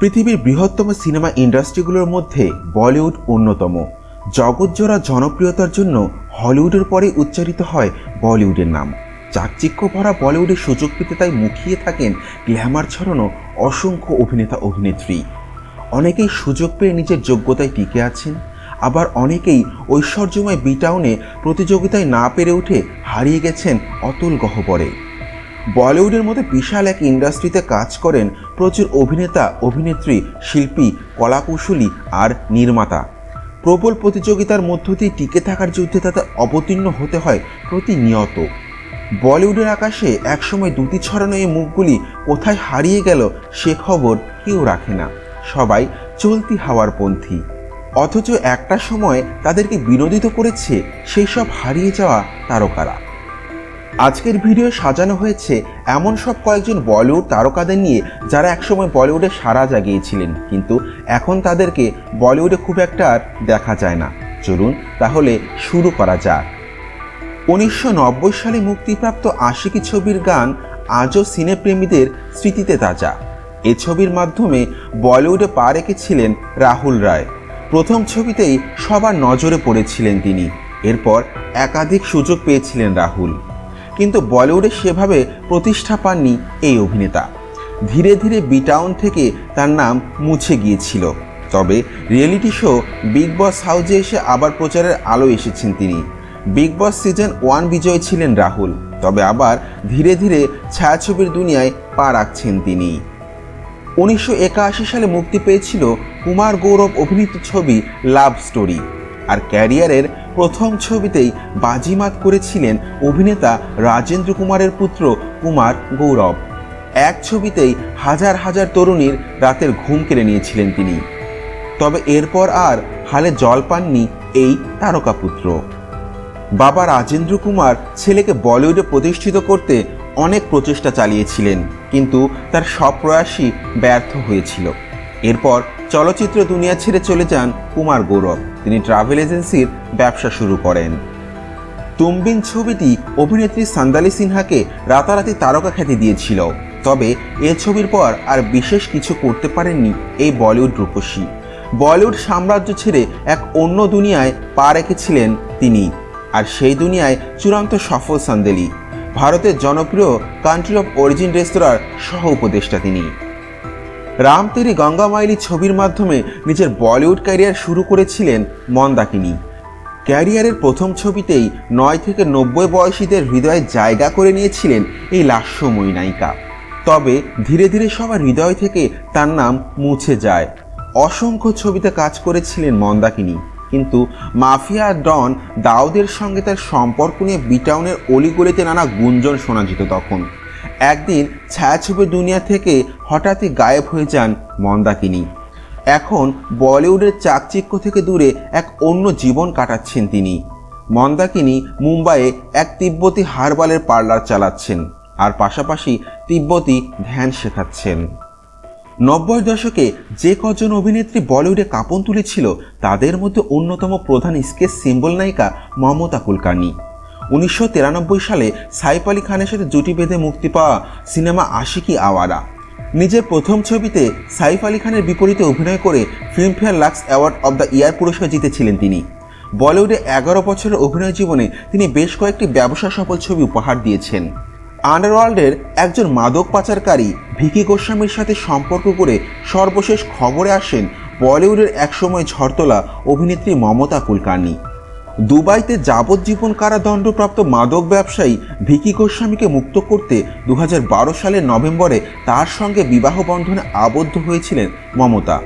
পৃথিবীর বৃহত্তম সিনেমা ইন্ডাস্ট্রিগুলোর মধ্যে বলিউড অন্যতম। জগৎজোড়া জনপ্রিয়তার জন্য হলিউডের পরে উচ্চারিত হয় বলিউডের নাম। চাকচিক্য ভরা বলিউডের সুযোগ পেতে তাই মুখিয়ে থাকেন গ্ল্যামার ছড়ানো অসংখ্য অভিনেতা অভিনেত্রী। অনেকেই সুযোগ পেয়ে নিজের যোগ্যতায় টিকে আছেন, আবার অনেকেই ঐশ্বর্যময় বিটাউনে প্রতিযোগিতায় না পেরে উঠে হারিয়ে গেছেন অতুল গহ্বরে। বলিউডের মতো বিশাল এক ইন্ডাস্ট্রিতে কাজ করেন প্রচুর অভিনেতা, অভিনেত্রী, শিল্পী, কলাকুশলী আর নির্মাতা। প্রবল প্রতিযোগিতার মধ্য দিয়ে টিকে থাকার যুদ্ধে তাদের অবতীর্ণ হতে হয় প্রতিনিয়ত। বলিউডের আকাশে একসময় দুটি ছড়ানো এই মুখগুলি কোথায় হারিয়ে গেল সে খবর কেউ রাখে না। সবাই চলতি হাওয়ার পন্থী। অথচ একটা সময় তাদেরকে বিনোদিত করেছে সেই সব হারিয়ে যাওয়া তারকারা। আজকের ভিডিও সাজানো হয়েছে এমন সব কয়েকজন বলিউড তারকাদের নিয়ে যারা একসময় বলিউডে সারা জাগিয়েছিলেন। কিন্তু এখন তাদেরকে বলিউডে খুব একটা আর দেখা যায় না। চলুন তাহলে শুরু করা যাক। উনিশশো নব্বই সালে মুক্তিপ্রাপ্ত আশিকি ছবির গান আজও সিনেপ্রেমীদের স্মৃতিতে তাজা। এ ছবির মাধ্যমে বলিউডে পা রেখেছিলেন রাহুল রায়। প্রথম ছবিতেই সবার নজরে পড়েছিলেন তিনি। এরপর একাধিক সুযোগ পেয়েছিলেন রাহুল। কিন্তু বলিউডে সেভাবে প্রতিষ্ঠা পাননি এই অভিনেতা। ধীরে ধীরে বিটাউন থেকে তার নাম মুছে গিয়েছিল। তবে রিয়েলিটি শো বিগ বস হাউজে এসে আবার প্রচারের আলো এসেছেন তিনি। বিগ বস সিজন ওয়ান বিজয় ছিলেন রাহুল, তবে আবার ধীরে ধীরে ছায়াছবির দুনিয়ায় পা রাখছেন তিনি। উনিশশো একাশি সালে মুক্তি পেয়েছিল কুমার গৌরব অভিনীত ছবি লাভ স্টোরি, আর ক্যারিয়ারের প্রথম ছবিতেই বাজিমাত করেছিলেন অভিনেতা রাজেন্দ্র কুমারের পুত্র কুমার গৌরব। এক ছবিতেই হাজার হাজার তরুণীর রাতের ঘুম কেড়ে নিয়েছিলেন তিনি। তবে এরপর আর হালে জল পাননি এই তারকাপুত্র। বাবা রাজেন্দ্র কুমার ছেলেকে বলিউডে প্রতিষ্ঠিত করতে অনেক প্রচেষ্টা চালিয়েছিলেন, কিন্তু তার সব প্রয়াসই ব্যর্থ হয়েছিল। এরপর চলচ্চিত্র দুনিয়া ছেড়ে চলে যান কুমার গৌরব। তিনি ট্রাভেল এজেন্সির ব্যবসা শুরু করেন। তুমবিন ছবিটি অভিনেত্রী সান্দালি সিনহাকে রাতারাতি তারকা খ্যাতি দিয়েছিল। তবে এ ছবির পর আর বিশেষ কিছু করতে পারেননি এই বলিউড রূপসী। বলিউড সাম্রাজ্য ছেড়ে এক অন্য দুনিয়ায় পা রেখেছিলেন তিনি। আর সেই দুনিয়ায় চূড়ান্ত সফল সান্দেলি। ভারতের জনপ্রিয় কান্ট্রি অফ অরিজিন রেস্তোরাঁর সহ উপদেষ্টা তিনি। রাম তেরি গঙ্গা মাইলি ছবির মাধ্যমে নিজের বলিউড ক্যারিয়ার শুরু করেছিলেন মন্দাকিনী। ক্যারিয়ারের প্রথম ছবিতেই নয় থেকে নব্বই বয়সীদের হৃদয়ে জায়গা করে নিয়েছিলেন এই লাস্যময়ী নায়িকা। তবে ধীরে ধীরে সবার হৃদয় থেকে তার নাম মুছে যায়। অসংখ্য ছবিতে কাজ করেছিলেন মন্দাকিনী। কিন্তু মাফিয়া ডন দাউদের সঙ্গে তার সম্পর্ক নিয়ে বিটাউনের অলিগলিতে নানা গুঞ্জন শোনা যেত তখন। একদিন ছায়াছবির দুনিয়া থেকে হঠাৎই গায়েব হয়ে যান মন্দাকিনী। এখন বলিউডের চাকচিক্য থেকে দূরে এক অন্য জীবন কাটাচ্ছেন তিনি। মন্দাকিনী মুম্বাইয়ে এক তিব্বতী হারবালের পার্লার চালাচ্ছেন আর পাশাপাশি তিব্বতী ধ্যান শেখাচ্ছেন। নব্বই দশকে যে কজন অভিনেত্রী বলিউডে কাঁপন তুলেছিল, তাদের মধ্যে অন্যতম প্রধান স্কেচ সিম্বল নায়িকা মমতা কুলকার্নি। উনিশশো তিরানব্বই সালে সাইফ আলী খানের সাথে জুটি বেঁধে মুক্তি পাওয়া সিনেমা আশিকি আওয়ারা। নিজের প্রথম ছবিতে সাইফ আলী খানের বিপরীতে অভিনয় করে Filmfare Lux award of the year পুরস্কার জিতেছিলেন তিনি। বলিউডে এগারো বছরের অভিনয় জীবনে তিনি বেশ কয়েকটি ব্যবসা সফল ছবি উপহার দিয়েছেন। আন্ডারওয়ার্ল্ডের একজন মাদক পাচারকারী ভিকি গোস্বামীর সাথে সম্পর্ক করে সর্বশেষ খবরে আসেন বলিউডের একসময় ঝড়তলা অভিনেত্রী মমতা কুলকার্নি। দুবাইতে যাবজ্জীবন কারাদণ্ডপ্রাপ্ত মাদক ব্যবসায়ী ভিকি গোস্বামীকে মুক্ত করতে দু হাজার বারো সালের নভেম্বরে তার সঙ্গে বিবাহ বন্ধনে আবদ্ধ হয়েছিলেন মমতা।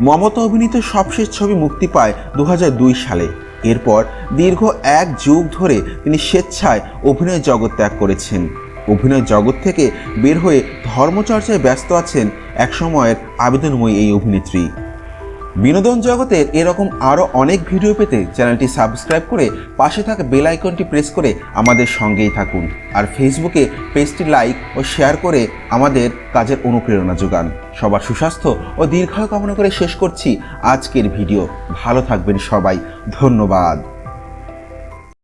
মমতা অভিনীত সবশেষ ছবি মুক্তি পায় দু হাজার দুই সালে। এরপর দীর্ঘ এক যুগ ধরে তিনি স্বেচ্ছায় অভিনয় জগৎ ত্যাগ করেছেন। অভিনয় জগৎ থেকে বের হয়ে ধর্মচর্চায় ব্যস্ত আছেন একসময়ের আবেদনময়ী এই অভিনেত্রী। বিনোদন জগতের এরকম আরও অনেক ভিডিও পেতে চ্যানেলটি সাবস্ক্রাইব করে পাশে থাকা বেল আইকনটি প্রেস করে আমাদের সঙ্গেই থাকুন। আর ফেসবুকে পেজটি লাইক ও শেয়ার করে আমাদের কাজের অনুপ্রেরণা যোগান। সবার সুস্বাস্থ্য ও দীর্ঘায়ু কামনা করে শেষ করছি আজকের ভিডিও। ভালো থাকবেন সবাই। ধন্যবাদ।